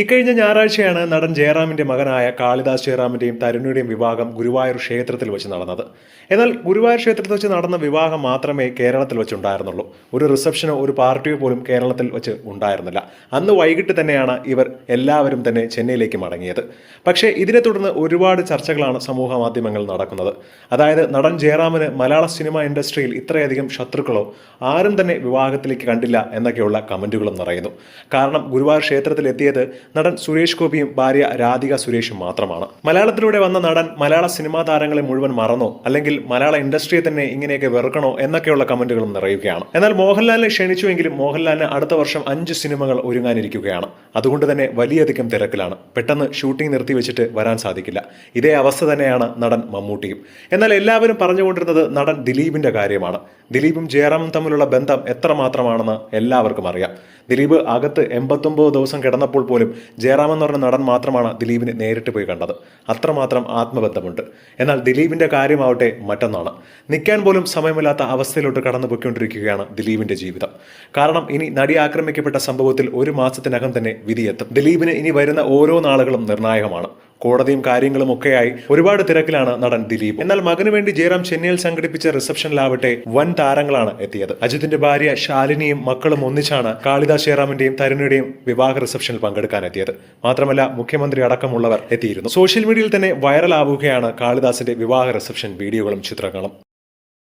ഇക്കഴിഞ്ഞ ഞായറാഴ്ചയാണ് നടൻ ജയറാമിന്റെ മകനായ കാളിദാസ് ജയറാമിന്റെയും തരുണിയുടെയും വിവാഹം ഗുരുവായൂർ ക്ഷേത്രത്തിൽ വെച്ച് നടന്നത്. എന്നാൽ ഗുരുവായൂർ ക്ഷേത്രത്തിൽ വെച്ച് നടന്ന വിവാഹം മാത്രമേ കേരളത്തിൽ വെച്ചുണ്ടായിരുന്നുള്ളൂ. ഒരു റിസപ്ഷനോ ഒരു പാർട്ടിയോ പോലും കേരളത്തിൽ വെച്ച് ഉണ്ടായിരുന്നില്ല. അന്ന് വൈകിട്ട് തന്നെയാണ് ഇവർ എല്ലാവരും തന്നെ ചെന്നൈയിലേക്ക് മടങ്ങിയത്. പക്ഷേ ഇതിനെ തുടർന്ന് ഒരുപാട് ചർച്ചകളാണ് സമൂഹ മാധ്യമങ്ങളിൽ നടക്കുന്നത്. അതായത് നടൻ ജയറാമിന് മലയാള സിനിമ ഇൻഡസ്ട്രിയിൽ ഇത്രയധികം ശത്രുക്കളോ ആരും തന്നെ വിവാഹത്തിലേക്ക് കണ്ടില്ല എന്നൊക്കെയുള്ള കമന്റുകളും നിറയുന്നു. കാരണം ഗുരുവായൂർ ക്ഷേത്രത്തിൽ എത്തിയത് നടൻ സുരേഷ് ഗോപിയും ഭാര്യ രാധിക സുരേഷും മാത്രമാണ്. മലയാളത്തിലൂടെ വന്ന നടൻ മലയാള സിനിമാ താരങ്ങളെ മുഴുവൻ മറന്നോ അല്ലെങ്കിൽ മലയാള ഇൻഡസ്ട്രിയെ തന്നെ ഇങ്ങനെയൊക്കെ വെറുക്കണോ എന്നൊക്കെയുള്ള കമന്റുകളും നിറയുകയാണ്. എന്നാൽ മോഹൻലാലിനെ ക്ഷണിച്ചുവെങ്കിലും മോഹൻലാലിന് അടുത്ത വർഷം അഞ്ച് സിനിമകൾ ഒരുങ്ങാനിരിക്കുകയാണ്. അതുകൊണ്ട് തന്നെ വലിയധികം തിരക്കിലാണ്. പെട്ടെന്ന് ഷൂട്ടിംഗ് നിർത്തിവെച്ചിട്ട് വരാൻ സാധിക്കില്ല. ഇതേ അവസ്ഥ തന്നെയാണ് നടൻ മമ്മൂട്ടിയും. എന്നാൽ എല്ലാവരും പറഞ്ഞുകൊണ്ടിരുന്നത് നടൻ ദിലീപിന്റെ കാര്യമാണ്. ദിലീപും ജയറാമും തമ്മിലുള്ള ബന്ധം എത്രമാത്രമാണെന്ന് എല്ലാവർക്കും അറിയാം. ദിലീപ് അകത്ത് എൺപത്തൊമ്പത് ദിവസം കിടന്നപ്പോൾ പോലും ജയറാം എന്ന് പറഞ്ഞ നടൻ മാത്രമാണ് ദിലീപിനെ നേരിട്ട് പോയി കണ്ടത്. അത്രമാത്രം ആത്മബന്ധമുണ്ട്. എന്നാൽ ദിലീപിന്റെ കാര്യമാവട്ടെ മറ്റൊന്നാണ്. നിൽക്കാൻ പോലും സമയമില്ലാത്ത അവസ്ഥയിലോട്ട് കടന്നു പോയിക്കൊണ്ടിരിക്കുകയാണ് ദിലീപിന്റെ ജീവിതം. കാരണം ഇനി നടി ആക്രമിക്കപ്പെട്ട സംഭവത്തിൽ ഒരു മാസത്തിനകം തന്നെ വിധിയെത്തും. ദിലീപിന് ഇനി വരുന്ന ഓരോ നാളുകളും നിർണായകമാണ്. കോടതിയും കാര്യങ്ങളും ഒക്കെയായി ഒരുപാട് തിരക്കിലാണ് നടൻ ദിലീപ്. എന്നാൽ മകനു വേണ്ടി ജയറാം ചെന്നൈയിൽ സംഘടിപ്പിച്ച റിസപ്ഷനിലാവട്ടെ വൻ താരങ്ങളാണ് എത്തിയത്. അജിത്തിന്റെ ഭാര്യ ശാലിനിയും മക്കളും ഒന്നിച്ചാണ് കാളിദാസ് ജയറാമിന്റെയും തരുണിയുടെയും വിവാഹ റിസപ്ഷനിൽ പങ്കെടുക്കാൻ എത്തിയത്. മാത്രമല്ല മുഖ്യമന്ത്രി അടക്കമുള്ളവർ എത്തിയിരുന്നു. സോഷ്യൽ മീഡിയയിൽ തന്നെ വൈറലാവുകയാണ് കാളിദാസിന്റെ വിവാഹ റിസപ്ഷൻ വീഡിയോകളും ചിത്രങ്ങളും.